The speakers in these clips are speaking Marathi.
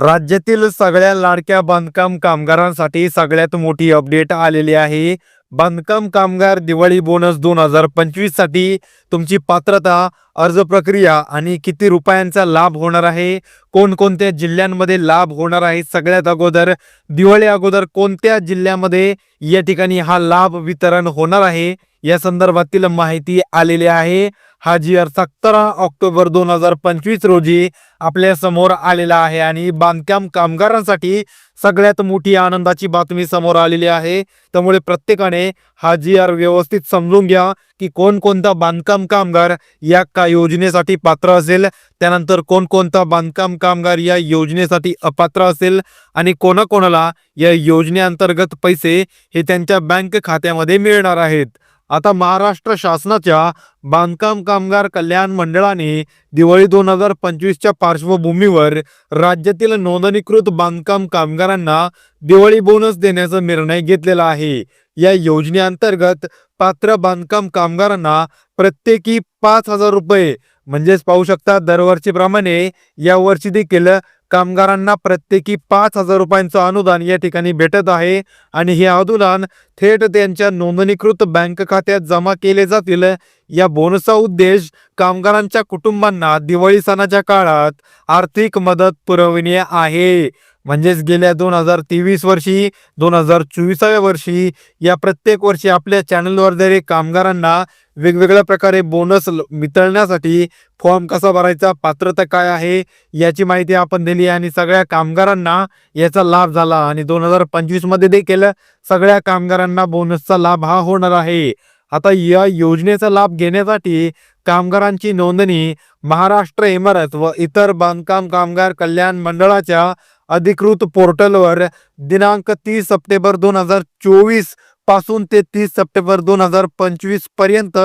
राज्यातील सगळ्या लाडक्या बांधकाम कामगारांसाठी सगळ्यात मोठी अपडेट आलेली आहे. बांधकाम कामगार दिवाळी बोनस दोन हजार पंचवीससाठी तुमची पात्रता अर्ज प्रक्रिया आणि किती रुपयांचा लाभ होणार आहे? कोणकोणत्या जिल्ह्यांमध्ये लाभ होणार आहे? सगळ्यात अगोदर दिवाळी अगोदर कोणत्या जिल्ह्यामध्ये या ठिकाणी हा लाभ वितरण होणार आहे? या संदर्भातील माहिती आलेली आहे. हा जी आर सतरा ऑक्टोबर दोन हजार पंचवीस रोजी आपल्यासमोर आलेला आहे आणि बांधकाम कामगारांसाठी सगळ्यात मोठी आनंदाची बातमी समोर आलेली आहे. त्यामुळे प्रत्येकाने हा जी आर व्यवस्थित समजून घ्या की कोणकोणता बांधकाम कामगार या का योजनेसाठी पात्र असेल. त्यानंतर कोणकोणता बांधकाम कामगार या योजनेसाठी अपात्र असेल आणि कोणाकोणाला या योजनेअंतर्गत पैसे हे त्यांच्या बँक खात्यामध्ये मिळणार आहेत. आता महाराष्ट्र शासनाच्या बांधकाम कामगार कल्याण मंडळाने दिवाळी दोन हजार पंचवीसच्या पार्श्वभूमीवर राज्यातील नोंदणीकृत बांधकाम कामगारांना दिवाळी बोनस देण्याचा निर्णय घेतलेला आहे. या योजनेअंतर्गत पात्र बांधकाम कामगारांना प्रत्येकी पाच हजार रुपये म्हणजेच पाहू शकता दरवर्षीप्रमाणे या वर्षी देखील कामगारांना प्रत्येकी पाच हजार रुपयांचं अनुदान या ठिकाणी भेटत आहे. आणि हे अनुदान थेट त्यांच्या नोंदणीकृत बँक खात्यात जमा केले जातील. या बोनसचा उद्देश कामगारांच्या कुटुंबांना दिवाळी सणाच्या काळात आर्थिक मदत पुरविणे आहे. म्हणजेच गेल्या दोन हजार तेवीस वर्षी दोन हजार चोवीसाव्या वर्षी या प्रत्येक वर्षी आपल्या चॅनलवर जरी कामगारांना वेगवेगळ्या प्रकारे बोनस वितळण्यासाठी फॉर्म कसा भरायचा पात्रता काय आहे याची माहिती आपण दिली आणि सगळ्या कामगारांना याचा लाभ झाला. आणि दोन हजार पंचवीसमध्ये देखील सगळ्या कामगारांना बोनसचा लाभ हा होणार आहे. आता या योजनेचा लाभ घेण्यासाठी कामगारांची नोंदणी महाराष्ट्र इमारत व इतर बांधकाम कामगार कल्याण मंडळाच्या अधिकृत पोर्टलवर दिनांक तीस सप्टेंबर दोन हजार चोवीसपासून ते तीस सप्टेंबर दोन हजार पंचवीसपर्यंत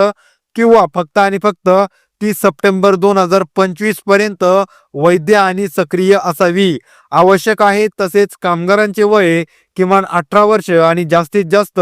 किंवा फक्त आणि फक्त तीस सप्टेंबर दोन हजार पंचवीसपर्यंत वैध आणि सक्रिय असावी. आवश्यक आहे तसेच कामगारांचे वय किमान अठरा वर्ष आणि जास्तीत जास्त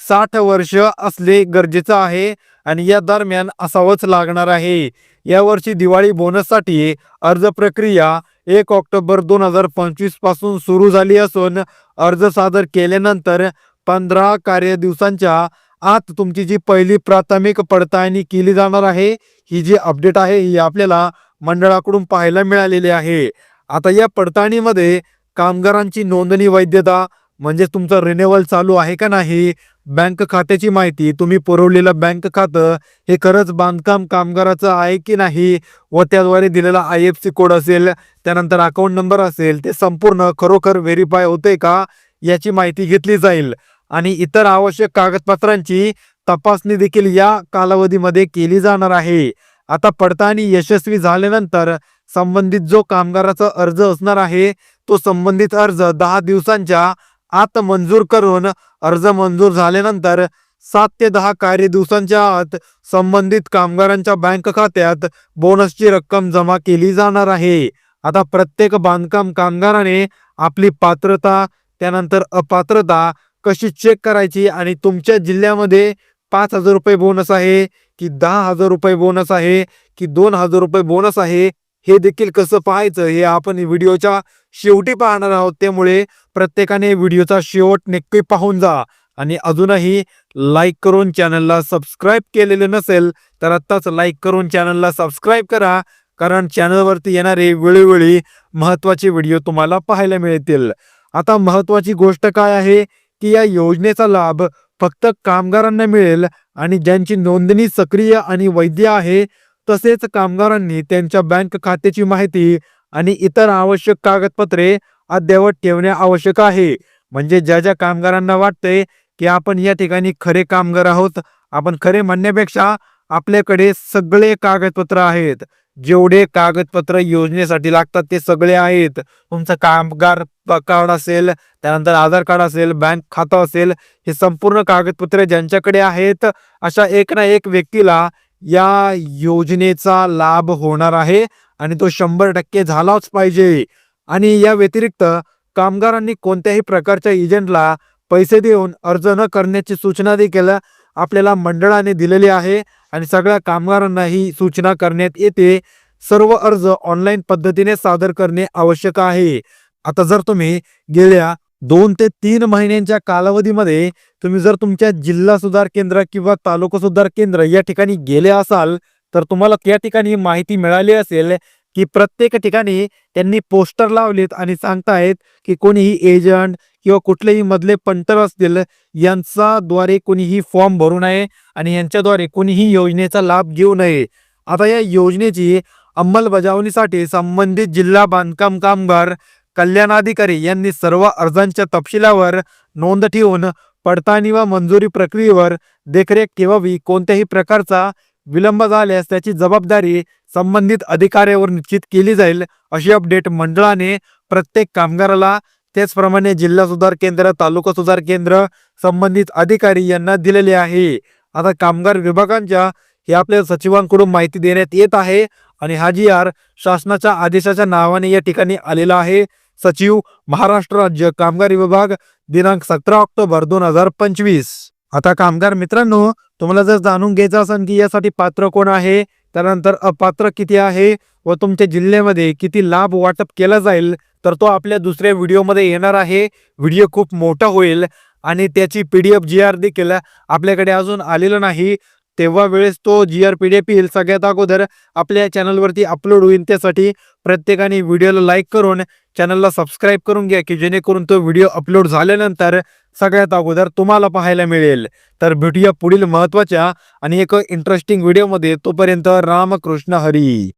साठ वर्ष असले गरजेचं आहे आणि या दरम्यान असावंच लागणार आहे. यावर्षी दिवाळी बोनससाठी अर्ज प्रक्रिया एक ऑक्टोबर दोन हजार पंचवीसपासून सुरू झाली असून अर्ज सादर केल्यानंतर पंधरा कार्य दिवसांच्या आत तुमची जी पहिली प्राथमिक पडताळणी केली जाणार आहे ही जी अपडेट आहे ही आपल्याला मंडळाकडून पाहायला मिळालेली आहे. आता या पडताळणीमध्ये कामगारांची नोंदणी वैधता म्हणजे तुमचं रिन्युअल चालू आहे का नाही? बँक खात्याची माहिती तुम्ही पुरवलेलं बँक खातं हे खरंच बांधकाम कामगाराचं आहे की नाही? व त्याद्वारे दिलेला आय एफ सी कोड असेल त्यानंतर अकाउंट नंबर असेल ते संपूर्ण खरोखर व्हेरीफाय होते का? याची माहिती घेतली जाईल. आणि इतर आवश्यक कागदपत्रांची तपासणी देखील या कालावधीमध्ये केली जाणार आहे. आता पडताळणी यशस्वी झाल्यानंतर संबंधित जो कामगाराचा अर्ज असणार आहे तो संबंधित अर्ज दहा दिवसांच्या आत मंजूर करून अर्ज मंजूर झाल्यानंतर सात ते दहा कार्य दिवसांच्या आत संबंधित कामगारांच्या बँक खात्यात बोनसची रक्कम जमा केली जाणार आहे. आता प्रत्येक बांधकाम कामगाराने आपली पात्रता त्यानंतर अपात्रता कशी चेक करायची आणि तुमच्या जिल्ह्यामध्ये पाच हजार रुपये बोनस आहे की दहा हजार रुपये बोनस आहे की दोन हजार रुपये बोनस आहे हे देखील कसं पाहायचं हे आपण व्हिडिओच्या शेवटी पाहणार आहोत. त्यामुळे प्रत्येकाने व्हिडिओचा शेवट नक्की पाहून जा. आणि अजूनही लाईक करून चॅनलला सबस्क्राईब केलेले नसेल तर आत्ताच लाईक करून चॅनलला सबस्क्राईब करा. कारण चॅनलवरती येणारे वेळोवेळी महत्त्वाचे व्हिडिओ तुम्हाला पाहायला मिळतील. आता महत्त्वाची गोष्ट काय आहे? की या योजनेचा लाभ फक्त कामगारांना मिळेल आणि ज्यांची नोंदणी सक्रिय आणि वैध आहे तसेच कामगारांनी त्यांच्या बँक खात्याची माहिती आणि इतर आवश्यक कागदपत्रे अद्ययावत ठेवणे आवश्यक आहे. म्हणजे ज्या ज्या कामगारांना वाटतंय की आपण या ठिकाणी खरे कामगार आहोत आपण खरे म्हणण्यापेक्षा आपल्याकडे सगळे कागदपत्र आहेत. जेवढे कागदपत्र योजनेसाठी लागतात ते सगळे आहेत. तुमचं कामगार प- कार्ड असेल त्यानंतर आधार कार्ड असेल बँक खातं असेल हे संपूर्ण कागदपत्रे ज्यांच्याकडे आहेत अशा एक ना एक व्यक्तीला या योजनेचा लाभ होणार आहे आणि तो शंभर टक्के झालाच पाहिजे. आणि या व्यतिरिक्त कामगारांनी कोणत्याही प्रकारच्या एजंटला पैसे देऊन अर्ज न करण्याची सूचना देखील आपल्याला मंडळाने दिलेली आहे आणि सगळ्या कामगारांना ही सूचना करण्यात येते. सर्व अर्ज ऑनलाईन पद्धतीने सादर करणे आवश्यक आहे. आता जर तुम्ही गेल्या दोन ते तीन महिन्यांच्या कालावधीमध्ये तुम्ही जर तुमच्या जिल्हा सुधार केंद्र किंवा तालुका सुधार केंद्र या ठिकाणी गेले असाल तर तुम्हाला त्या ठिकाणी माहिती मिळाली असेल की प्रत्येक ठिकाणी त्यांनी पोस्टर लावलेत आणि सांगतायत की कोणीही एजंट किंवा कुठलेही मधले पंटर असतील यांच्याद्वारे कोणीही फॉर्म भरू नये आणि यांच्याद्वारे कोणीही योजनेचा लाभ घेऊ नये. आता या योजनेची अंमलबजावणीसाठी संबंधित जिल्हा बांधकाम कामगार कल्याणाधिकारी यांनी सर्व अर्जांच्या तपशिलावर नोंद ठेवून पडताळणी व मंजुरी प्रक्रियेवर देखरेख ठेवावी कोणत्याही प्रकारचा विलंब झाल्यास त्याची जबाबदारी संबंधित अधिकाऱ्यावर निश्चित केली जाईल अशी अपडेट मंडळाने प्रत्येक कामगाराला. त्याचप्रमाणे जिल्हा सुधार केंद्र तालुका सुधार केंद्र संबंधित अधिकारी यांना दिलेले आहे. आता कामगार विभागांच्या हे आपल्या सचिवांकडून माहिती देण्यात येत आहे आणि हा जी आर शासनाच्या आदेशाच्या नावाने या ठिकाणी आलेला आहे. सचिव महाराष्ट्र राज्य कामगार विभाग दिनांक सतरा ऑक्टोबर दोन हजार पंचवीस. आता कामगार मित्रांनो तुम्हाला जर जाणून घ्यायचं असेल की यासाठी पात्र कोण आहे त्यानंतर अपात्र किती आहे व तुमच्या जिल्ह्यामध्ये किती लाभ वाटप केला जाईल तर तो आपल्या दुसऱ्या व्हिडिओमध्ये येणार आहे. व्हिडिओ खूप मोठा होईल आणि त्याची P D F G R देखील आपल्याकडे अजून आलेलं नाही. तेव्हा वेळेस तो G R P D F येईल सगळ्यात अगोदर आपल्या चॅनलवरती अपलोड होईल. त्यासाठी प्रत्येकाने व्हिडिओला लाईक करून चॅनलला सबस्क्राईब करून घ्या की जेणेकरून तो व्हिडिओ अपलोड झाल्यानंतर सगळ्यात अगोदर तुम्हाला पाहायला मिळेल. तर भेटूया पुढील महत्त्वाच्या आणि एक इंटरेस्टिंग व्हिडिओमध्ये तोपर्यंत रामकृष्ण हरी.